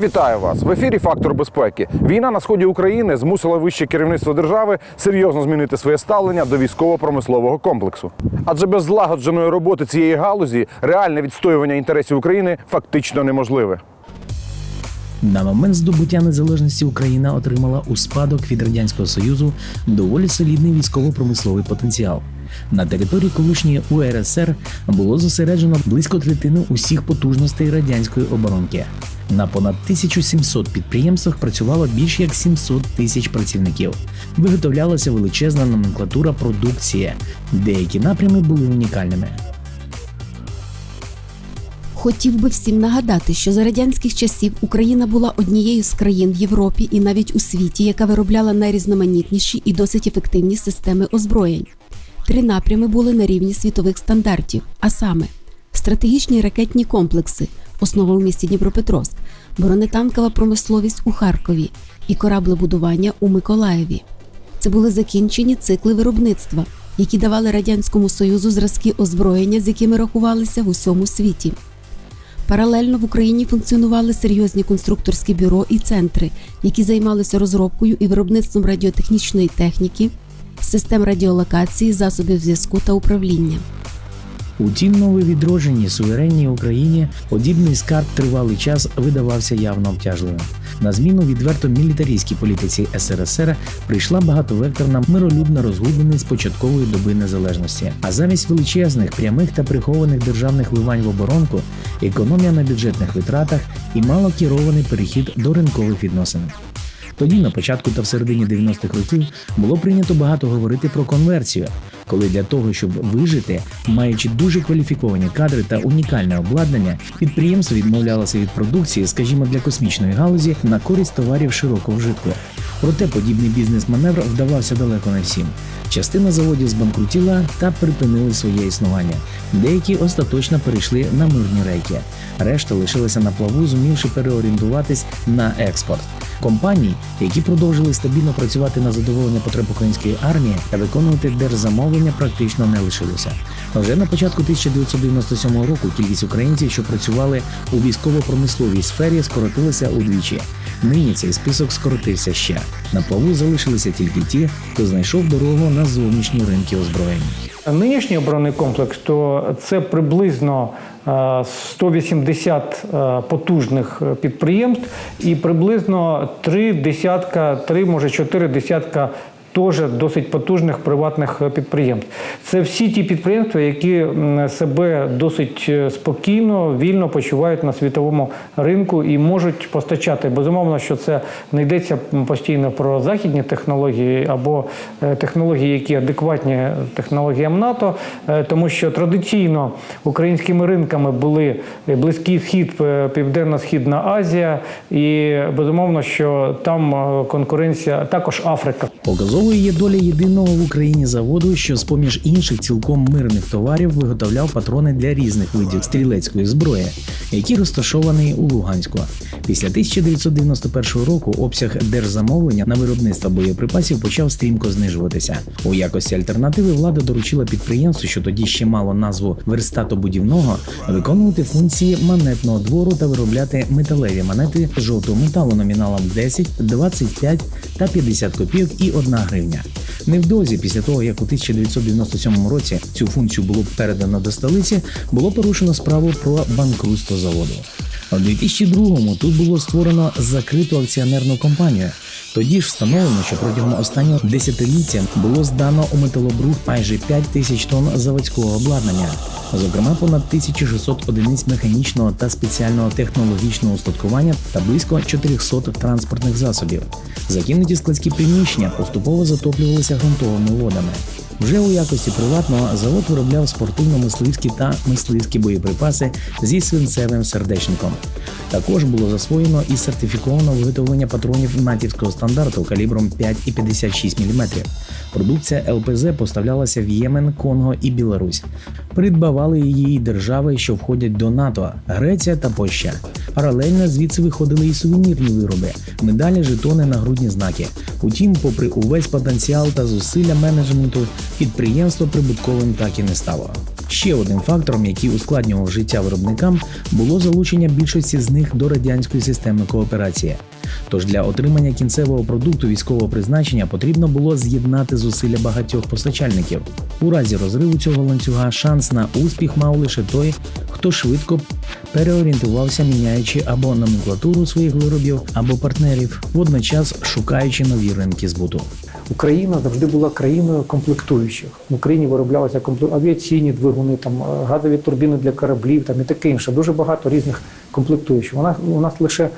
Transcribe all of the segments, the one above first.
Вітаю вас в ефірі Фактор безпеки. Війна на сході України змусила вище керівництво держави серйозно змінити своє ставлення до військово-промислового комплексу. Адже без злагодженої роботи цієї галузі реальне відстоювання інтересів України фактично неможливе. На момент здобуття незалежності Україна отримала у спадок від радянського союзу доволі солідний військово-промисловий потенціал. На території колишньої УРСР було зосереджено близько третини усіх потужностей радянської оборонки. На понад 1700 підприємствах працювало більш як 700 тисяч працівників. Виготовлялася величезна номенклатура продукції. Деякі напрями були унікальними. Хотів би всім нагадати, що за радянських часів Україна була однією з країн в Європі і навіть у світі, яка виробляла найрізноманітніші і досить ефективні системи озброєнь. Три напрями були на рівні світових стандартів, а саме стратегічні ракетні комплекси, основа у місті Дніпропетровськ, бронетанкова промисловість у Харкові і кораблебудування у Миколаєві. Це були закінчені цикли виробництва, які давали радянському союзу зразки озброєння, з якими рахувалися в усьому світі. Паралельно в Україні функціонували серйозні конструкторські бюро і центри, які займалися розробкою і виробництвом радіотехнічної техніки, систем радіолокації, засобів зв'язку та управління. У тій нововідродженій суверенній Україні подібний скарб тривалий час видавався явно обтяжливим. На зміну відверто мілітарійській політиці СРСР прийшла багатовекторна миролюбна розгубленість початкової доби незалежності. А замість величезних прямих та прихованих державних вливань в оборонку, економія на бюджетних витратах і мало керований перехід до ринкових відносин. Тоді, на початку та в середині 90-х років, було прийнято багато говорити про конверсію, коли для того, щоб вижити, маючи дуже кваліфіковані кадри та унікальне обладнання, підприємство відмовлялося від продукції, скажімо, для космічної галузі на користь товарів широкого вжитку. Проте подібний бізнес-маневр вдавався далеко не всім. Частина заводів збанкрутіла та припинили своє існування. Деякі остаточно перейшли на мирні рейки. Решта лишилася на плаву, зумівши переорієнтуватись на експорт. Компаній, які продовжили стабільно працювати на задоволення потреб української армії та виконувати держзамовлення, практично не лишилося. Вже на початку 1997 року кількість українців, що працювали у військово-промисловій сфері, скоротилася удвічі. Нині цей список скоротився ще. На плаву залишилися тільки ті, хто знайшов дорогу на зовнішні ринки озброєнь. Нинішній оборонний комплекс то це приблизно е, 180 е, потужних е, підприємств і приблизно три десятка, три, може чотири десятка. Теж досить потужних приватних е, підприємств. Це всі ті підприємства, які себе досить е, спокійно, вільно почувають на світовому ринку і можуть постачати. Безумовно, що це не йдеться постійно про західні технології або е, технології, які адекватні технологіям НАТО, тому що традиційно українськими ринками були Близький Схід, Південно-Східна Азія, і безумовно, що там конкуренція також Африка. Показовою є доля єдиного в Україні заводу, що з поміж інших цілком мирних товарів виготовляв патрони для різних видів стрілецької зброї, які розташовані у Луганську. Після 1991 року обсяг держзамовлення на виробництво боєприпасів почав стрімко знижуватися. У якості альтернативи влада доручила підприємству, що тоді ще мало назву верстатобудівного, виконувати функції монетного двору та виробляти металеві монети жовтого металу номіналом 10, 25 та 50 копійок і 1 гривня. Невдовзі після того, як у 1997 році цю функцію було передано до столиці, було порушено справу про банкрутство заводу. У 2002-му тут було створено закриту акціонерну компанію. Тоді ж встановлено, що протягом останнього десятиліття було здано у металобрух майже 5 тисяч тонн заводського обладнання, зокрема понад 1600 одиниць механічного та спеціального технологічного устаткування та близько 400 транспортних засобів. Закинуті складські приміщення поступово затоплювалися ґрунтовими водами. Вже у якості приватного завод виробляв спортивно-мисливські та мисливські боєприпаси зі свинцевим сердечником. Також було засвоєно і сертифіковано виготовлення патронів натівського стандарту калібром 5,56 мм. Продукція ЛПЗ поставлялася в Ємен, Конго і Білорусь. Придбавали її держави, що входять до НАТО Греція та Польща. Паралельно звідси виходили і сувенірні вироби, медалі, жетони, нагрудні знаки. Утім, попри увесь потенціал та зусилля менеджменту, підприємство прибутковим так і не стало. Ще одним фактором, який ускладнював життя виробникам, було залучення більшості з них до радянської системи кооперації. Тож для отримання кінцевого продукту військового призначення потрібно було з'єднати зусилля багатьох постачальників. У разі розриву цього ланцюга шанс на успіх мав лише той, хто швидко переорієнтувався, міняючи або номенклатуру своїх виробів, або партнерів, водночас шукаючи нові ринки збуту. Україна завжди була країною комплектуючих. В Україні вироблялися авіаційні двигуни, там е, газові турбіни для кораблів, там і таке інше. Дуже багато різних комплектуючих. У нас у нас лише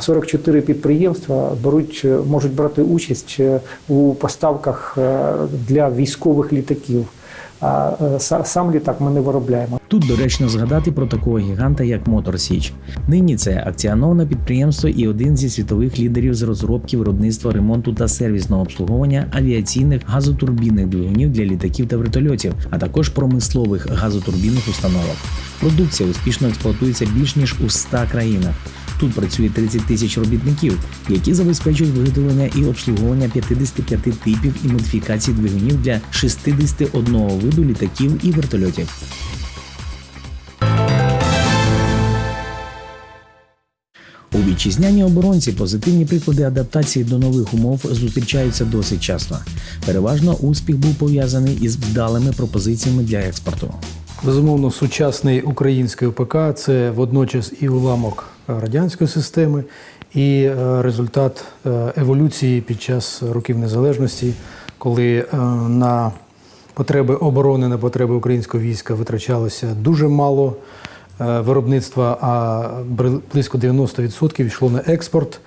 44 підприємства беруть, е, можуть брати участь е, у поставках для військових літаків. А е, сам літак ми не виробляємо. Тут доречно згадати про такого гіганта, як Мотор Січ. Нині це акціоноване підприємство і один зі світових лідерів з розробки, виробництва, ремонту та сервісного обслуговування авіаційних газотурбінних двигунів для літаків та вертольотів, а також промислових газотурбінних установок. Продукція успішно експлуатується більш ніж у 100 країнах. Тут працює 30 тисяч робітників, які забезпечують виготовлення і обслуговування 55 типів і модифікацій двигунів для 61 виду літаків і вертольотів. У вітчизняній оборонці позитивні приклади адаптації до нових умов зустрічаються досить часто. Переважно успіх був пов'язаний із вдалими пропозиціями для експорту. Безумовно, сучасний український ОПК це водночас і уламок радянської системи, і е, результат е, еволюції під час років незалежності, коли е, на потреби оборони, на потреби українського війська витрачалося дуже мало виробництва, а близько 90% йшло на експорт.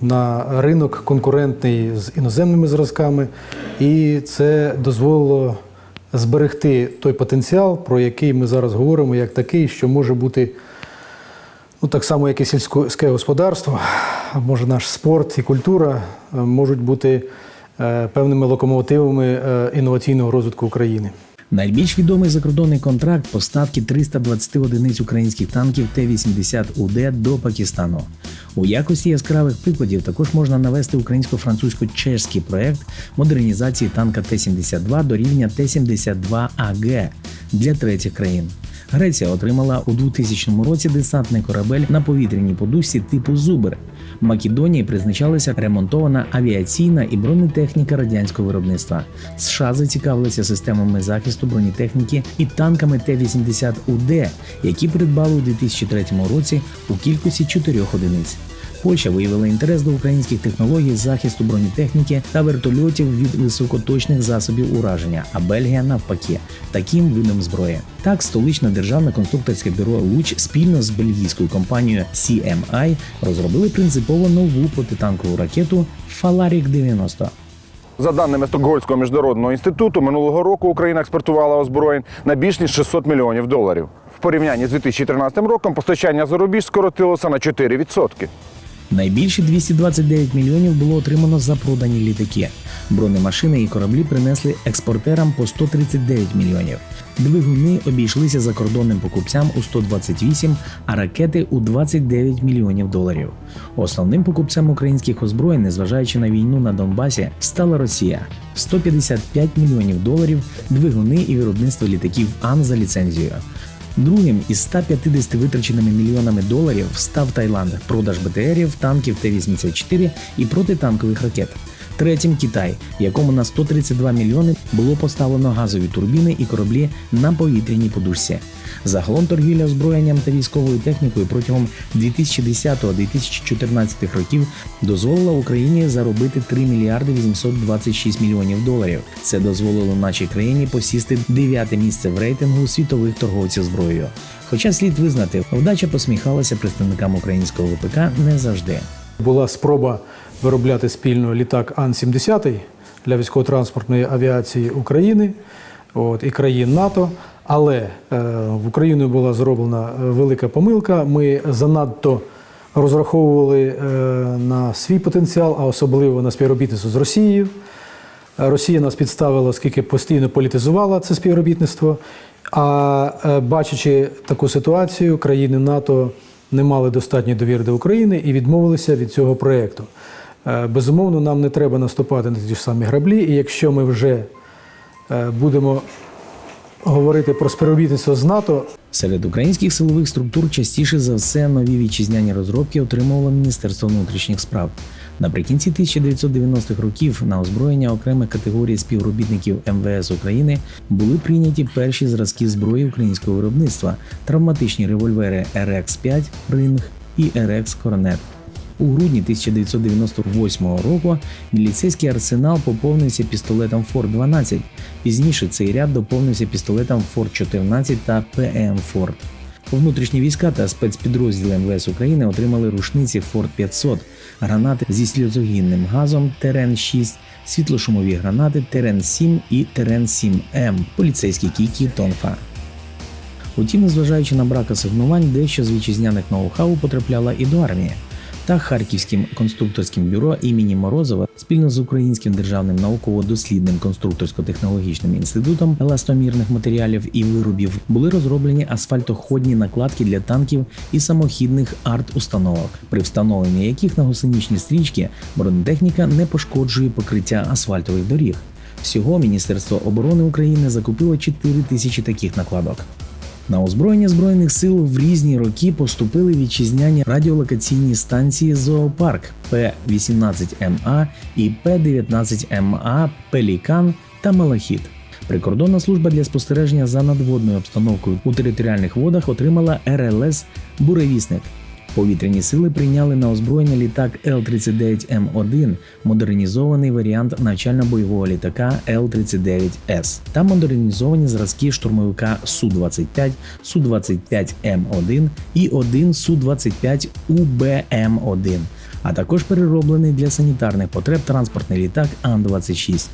На ринок конкурентний з іноземними зразками, і це дозволило зберегти той потенціал, про який ми зараз говоримо, як такий, що може бути ну, так само, як і сільське господарство, може наш спорт і культура е, можуть бути е, певними локомотивами е, інноваційного розвитку України. Найбільш відомий закордонний контракт поставки 320 одиниць українських танків Т-80 УД до Пакистану. У якості яскравих прикладів також можна навести українсько-французько-чешський проект модернізації танка Т-72 до рівня Т-72АГ для третіх країн. Греція отримала у 2000 році десантний корабель на повітряній подушці типу Зубер. В Македонії призначалася ремонтована авіаційна і бронетехніка радянського виробництва. США зацікавилися системами захисту бронетехніки і танками Т-80 УД, які придбали у 2003 році у кількості чотирьох одиниць. Польща виявила інтерес до українських технологій захисту бронетехніки та вертольотів від високоточних засобів ураження, а Бельгія навпаки таким видом зброї. Так, столичне державне конструкторське бюро Луч спільно з бельгійською компанією CMI розробили принципово нову протитанкову ракету Фаларік 90 За даними Стокгольмського міжнародного інституту, минулого року Україна експортувала озброєнь на більш ніж 600 мільйонів доларів. В порівнянні з 2013 роком постачання за рубіж скоротилося на 4%. Найбільше 229 мільйонів було отримано за продані літаки. Бронемашини і кораблі принесли експортерам по 139 мільйонів. Двигуни обійшлися закордонним покупцям у 128, а ракети у 29 мільйонів доларів. Основним покупцем українських озброєнь, незважаючи на війну на Донбасі, стала Росія 155 мільйонів доларів, двигуни і виробництво літаків Ан за ліцензією. Другим із 150 витраченими мільйонами доларів став Таїланд, продаж БТРів, танків Т-84 і протитанкових ракет. Третім Китай, якому на 132 мільйони було поставлено газові турбіни і кораблі на повітряній подушці. Загалом торгівля озброєнням та військовою технікою протягом 2010-2014 років дозволила Україні заробити 3 мільярди 826 мільйонів доларів. Це дозволило нашій країні посісти дев'яте місце в рейтингу світових торговців зброєю. Хоча слід визнати, вдача посміхалася представникам українського ВПК не завжди. Була спроба виробляти спільно літак Ан-70 для військово-транспортної авіації України от, і країн НАТО. Але е, в Україні була зроблена е, велика помилка. Ми занадто розраховували е, на свій потенціал, а особливо на співробітництво з Росією. Росія нас підставила, оскільки постійно політизувала це співробітництво. А бачачи таку ситуацію, країни НАТО не мали достатньої довіри до України і відмовилися від цього проєкту. Безумовно, нам не треба наступати на ті ж самі граблі, і якщо ми вже будемо говорити про співробітництво з НАТО, Серед українських силових структур частіше за все нові вітчизняні розробки отримувало Міністерство внутрішніх справ. Наприкінці 1990-х років на озброєння окремих категорій співробітників МВС України були прийняті перші зразки зброї українського виробництва, травматичні револьвери RX-5 Ринг і RX Корнет. У грудні 1998 року міліцейський арсенал поповнився пістолетом Форд 12. Пізніше цей ряд доповнився пістолетом Форд 14 та ПМ Форд. Внутрішні війська та спецпідрозділи МВС України отримали рушниці Форд 500, гранати зі сльозогінним газом Терен 6, світлошумові гранати Терен 7 і Терен 7 М, поліцейські кійки Тонфа. Утім, незважаючи на брак асигнувань, дещо з вітчизняних ноу-хау потрапляла і до армії. Та Харківським конструкторським бюро імені Морозова спільно з Українським державним науково-дослідним конструкторсько-технологічним інститутом еластомірних матеріалів і виробів були розроблені асфальтоходні накладки для танків і самохідних арт-установок, при встановленні яких на гусеничні стрічки бронетехніка не пошкоджує покриття асфальтових доріг. Всього Міністерство оборони України закупило 4 тисячі таких накладок. На озброєння збройних сил в різні роки поступили вітчизняні радіолокаційні станції Зоопарк П-18МА і П-19МА Пелікан та Малахіт. Прикордонна служба для спостереження за надводною обстановкою у територіальних водах отримала РЛС Буревісник. Повітряні сили прийняли на озброєння літак Л-39М1, модернізований варіант навчально-бойового літака Л-39С та модернізовані зразки штурмовика Су-25, Су-25М1 і один Су-25 УБМ1, а також перероблений для санітарних потреб транспортний літак Ан-26.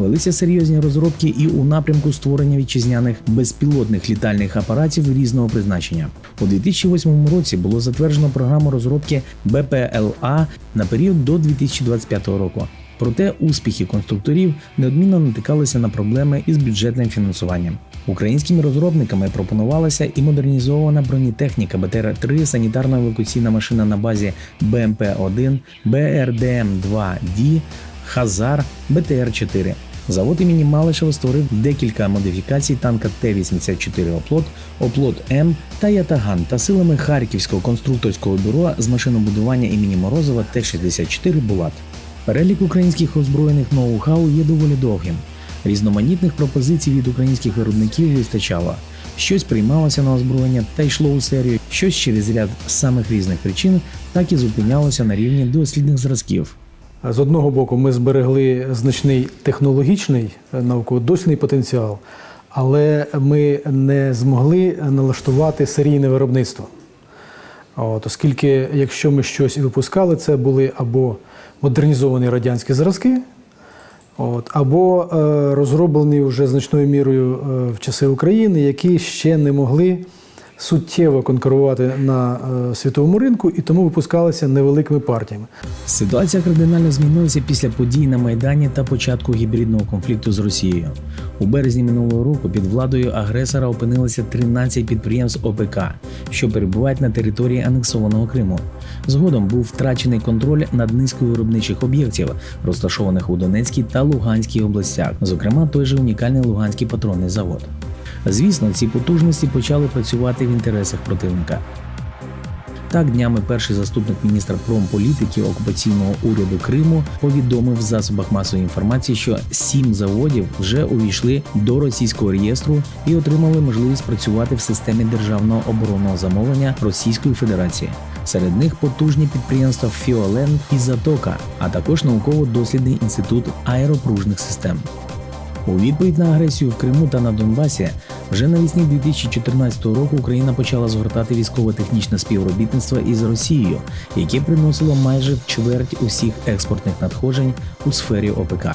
Велися серйозні розробки і у напрямку створення вітчизняних безпілотних літальних апаратів різного призначення. У 2008 році було затверджено програму розробки БПЛА на період до 2025 року. Проте успіхи конструкторів неодмінно натикалися на проблеми із бюджетним фінансуванням. Українськими розробниками пропонувалася і модернізована бронетехніка БТР-3, санітарно-евакуаційна машина на базі БМП-1, БРДМ-2Д, Хазар, БТР-4. Завод імені Малишева створив декілька модифікацій танка Т-84 Оплот, Оплот М та Ятаган та силами Харківського конструкторського бюро з машинобудування імені Морозова Т-64 Булат. Перелік українських озброєних ноу-хау є доволі довгим. Різноманітних пропозицій від українських виробників вистачало. Щось приймалося на озброєння та йшло у серію, щось через ряд самих різних причин так і зупинялося на рівні дослідних зразків. З одного боку, ми зберегли значний технологічний е, науково-дослідний потенціал, але ми не змогли налаштувати серійне виробництво. От, оскільки, якщо ми щось і випускали, це були або модернізовані радянські зразки, от, або е, розроблені вже значною мірою е, в часи України, які ще не могли суттєво конкурувати на е, світовому ринку і тому випускалися невеликими партіями. Ситуація кардинально змінилася після подій на Майдані та початку гібридного конфлікту з Росією. У березні минулого року під владою агресора опинилися 13 підприємств ОПК, що перебувають на території анексованого Криму. Згодом був втрачений контроль над низкою виробничих об'єктів, розташованих у Донецькій та Луганській областях, зокрема той же унікальний Луганський патронний завод. Звісно, ці потужності почали працювати в інтересах противника. Так, днями перший заступник міністра промполітики окупаційного уряду Криму повідомив в засобах масової інформації, що сім заводів вже увійшли до російського реєстру і отримали можливість працювати в системі державного оборонного замовлення Російської Федерації. Серед них потужні підприємства Фіолен і Затока, а також науково-дослідний інститут аеропружних систем. У відповідь на агресію в Криму та на Донбасі вже навесні 2014 року Україна почала згортати військово-технічне співробітництво із Росією, яке приносило майже чверть усіх експортних надходжень у сфері ОПК.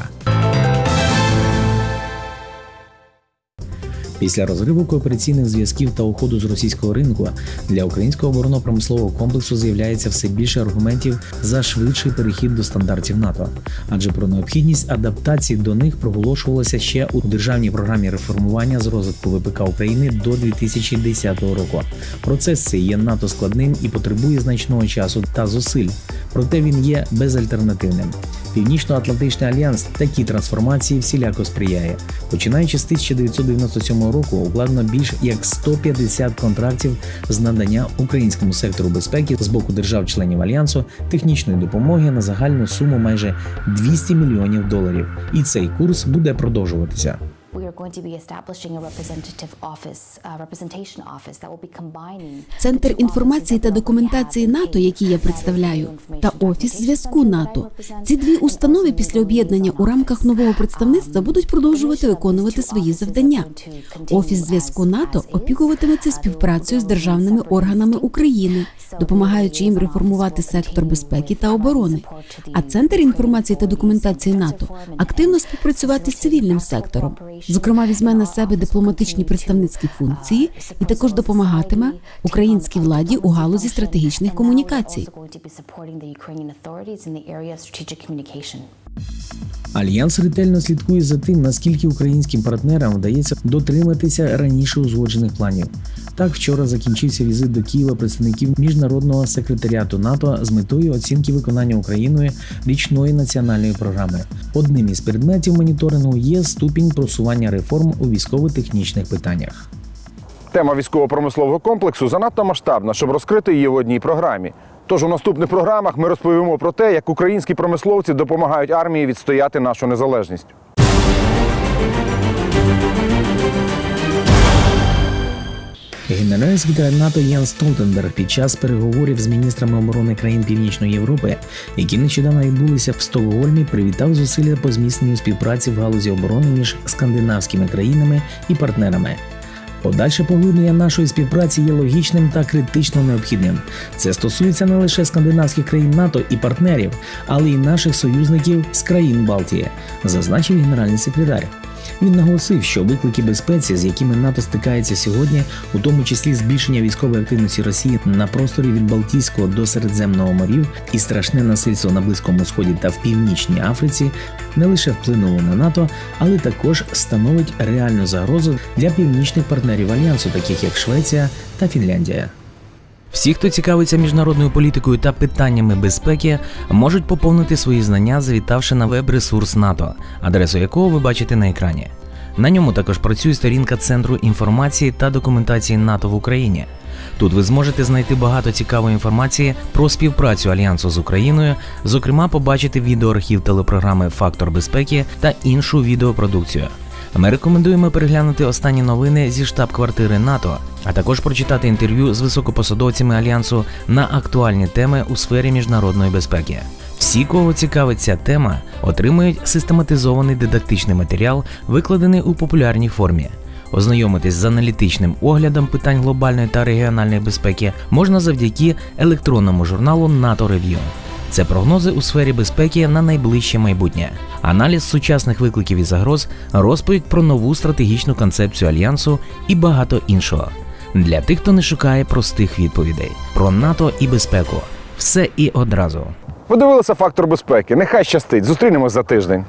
Після розриву коопераційних зв'язків та уходу з російського ринку для українського оборонно-промислового комплексу з'являється все більше аргументів за швидший перехід до стандартів НАТО, адже про необхідність адаптації до них проголошувалося ще у державній програмі реформування з розвитку ВПК України до 2010 року. Процес цей є надто складним і потребує значного часу та зусиль. Проте він є безальтернативним. Північно-Атлантичний альянс такій трансформації всіляко сприяє. Починаючи з 1997 року, укладено більш як 150 контрактів з надання українському сектору безпеки з боку держав-членів альянсу технічної допомоги на загальну суму майже 200 мільйонів доларів. І цей курс буде продовжуватися. We are going to be establishing a representative office, a representation office that will be combining Центр інформації та документації НАТО, який я представляю, та офіс зв'язку НАТО. Ці дві установи після об'єднання у рамках нового представництва будуть продовжувати виконувати свої завдання. Офіс зв'язку НАТО опікуватиметься співпрацею з державними органами України, допомагаючи їм реформувати сектор безпеки та оборони. А центр інформації та документації НАТО активно співпрацювати з цивільним сектором. Зокрема, візьме на себе дипломатичні представницькі функції і також допомагатиме українській владі у галузі стратегічних комунікацій. Альянс ретельно слідкує за тим, наскільки українським партнерам вдається дотриматися раніше узгоджених планів. Так, вчора закінчився візит до Києва представників міжнародного секретаріату НАТО з метою оцінки виконання Україною річної національної програми. Одним із предметів моніторингу є ступінь просування реформ у військово-технічних питаннях. Тема військово-промислового комплексу занадто масштабна, щоб розкрити її в одній програмі. Тож у наступних програмах ми розповімо про те, як українські промисловці допомагають армії відстояти нашу незалежність. Генеральний секретар НАТО Ян Столтенберг під час переговорів з міністрами оборони країн Північної Європи, які нещодавно відбулися в Стокгольмі, привітав зусилля по зміцненню співпраці в галузі оборони між скандинавськими країнами і партнерами. Подальше поглиблення нашої співпраці є логічним та критично необхідним. Це стосується не лише скандинавських країн НАТО і партнерів, але й наших союзників з країн Балтії, зазначив генеральний секретар. Він наголосив, що виклики безпеці, з якими НАТО стикається сьогодні, у тому числі збільшення військової активності Росії на просторі від Балтійського до Середземного морів і страшне насильство на Близькому Сході та в Північній Африці, не лише вплинуло на НАТО, але також становить реальну загрозу для північних партнерів альянсу, таких як Швеція та Фінляндія. Всі, хто цікавиться міжнародною політикою та питаннями безпеки, можуть поповнити свої знання, завітавши на веб-ресурс НАТО, адресу якого ви бачите на екрані. На ньому також працює сторінка Центру інформації та документації НАТО в Україні. Тут ви зможете знайти багато цікавої інформації про співпрацю альянсу з Україною, зокрема, побачити відеоархів телепрограми Фактор безпеки та іншу відеопродукцію. Ми рекомендуємо переглянути останні новини зі штаб-квартири НАТО, а також прочитати інтерв'ю з високопосадовцями альянсу на актуальні теми у сфері міжнародної безпеки. Всі, кого цікавить ця тема, отримують систематизований дидактичний матеріал, викладений у популярній формі. Ознайомитись з аналітичним оглядом питань глобальної та регіональної безпеки можна завдяки електронному журналу НАТО Рев'ю. Це прогнози у сфері безпеки на найближче майбутнє, аналіз сучасних викликів і загроз, розповідь про нову стратегічну концепцію альянсу і багато іншого. Для тих, хто не шукає простих відповідей про НАТО і безпеку. Все і одразу. Ви дивилися фактор безпеки. Нехай щастить. Зустрінемось за тиждень.